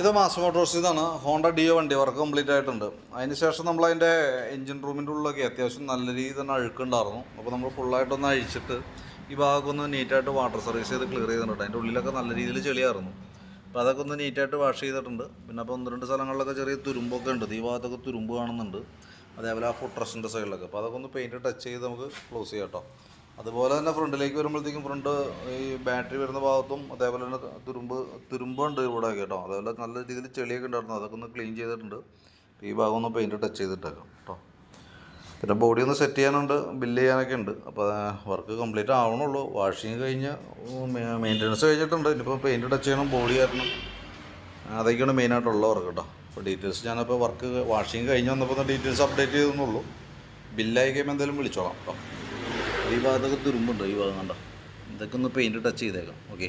ഇത് മാസ് മോട്ടോഴ്സിൽ നിന്നാണ് ഹോണ്ട ഡിയോ വണ്ടി വർക്ക് കംപ്ലീറ്റ് ആയിട്ടുണ്ട്. അതിന് ശേഷം നമ്മൾ അതിന്റെ എഞ്ചിൻ റൂമിന്റെ ഉള്ളിലൊക്കെ അത്യാവശ്യം നല്ല രീതിയിൽ തന്നെ അഴുക്കുണ്ടായിരുന്നു. അപ്പോൾ നമ്മൾ ഫുള്ളായിട്ടൊന്ന് അഴിച്ചിട്ട് ഈ ഭാഗമൊക്കെ ഒന്ന് നീറ്റായിട്ട് വാട്ടർ സർവീസ് ചെയ്ത് ക്ലിയർ ചെയ്തിട്ടുണ്ട്. അതിന്റെ ഉള്ളിലൊക്കെ നല്ല രീതിയിൽ ചെളിയായിരുന്നു. അപ്പോൾ അതൊക്കെ ഒന്ന് നീറ്റായിട്ട് വാഷ് ചെയ്തിട്ടുണ്ട്. പിന്നെ അപ്പോൾ ഒന്ന് രണ്ട് സ്ഥലങ്ങളിലൊക്കെ ചെറിയ തുരുമ്പൊക്കെ ഉണ്ട്. ഈ ഭാഗത്തൊക്കെ തുരുമ്പ് കാണുന്നുണ്ട്. അതേപോലെ ആ ഫുട്രസിന്റെ സൈഡിലൊക്കെ അപ്പോൾ അതൊക്കെ ഒന്ന് പെയിന്റ് ടച്ച് ചെയ്ത് നമുക്ക് ക്ലോസ് ചെയ്യാം കേട്ടോ അതുപോലെ തന്നെ ഫ്രണ്ടിലേക്ക് വരുമ്പോഴത്തേക്കും ഫ്രണ്ട് ഈ ബാറ്ററി വരുന്ന ഭാഗത്തും അതേപോലെ തന്നെ തുരുമ്പ് തുരുമ്പുണ്ട് ഇവിടെ കേട്ടോ. അതേപോലെ നല്ല രീതിയിൽ ചെളിയൊക്കെ ഉണ്ടായിരുന്നു. അതൊക്കെ ഒന്ന് ക്ലീൻ ചെയ്തിട്ടുണ്ട്. ഈ ഭാഗം ഒന്ന് പെയിന്റ് ടച്ച് ചെയ്തിട്ടേക്കാം കേട്ടോ. പിന്നെ ബോഡി ഒന്ന് സെറ്റ് ചെയ്യാനുണ്ട് ബില്ല് ചെയ്യാനൊക്കെ ഉണ്ട്. അപ്പോൾ വർക്ക് കംപ്ലീറ്റ് ആവണുള്ളൂ. വാഷിങ് കഴിഞ്ഞ് മെയിന്റനൻസ് കഴിഞ്ഞിട്ടുണ്ട്. ഇനിയിപ്പോൾ പെയിന്റ് ടച്ച് ചെയ്യണം ബോഡി ആയിരുന്നു അതൊക്കെയാണ് മെയിനായിട്ടുള്ള വർക്ക് കേട്ടോ. അപ്പോൾ ഡീറ്റെയിൽസ് ഞാനപ്പോൾ വർക്ക് വാഷിങ് കഴിഞ്ഞ് വന്നപ്പോൾ ഡീറ്റെയിൽസ് അപ്ഡേറ്റ് ചെയ്തെന്നുള്ളൂ ബില്ലായി കഴിയുമ്പോൾ എന്തായാലും വിളിച്ചോളാം കേട്ടോ. ഈ ഭാഗത്തൊക്കെ തുരുമ്പുണ്ട് ഈ ഭാഗം കണ്ടോ? ഇതൊക്കെ ഒന്ന് പെയിന്റ് ടച്ച് ചെയ്തേക്കാം ഓക്കെ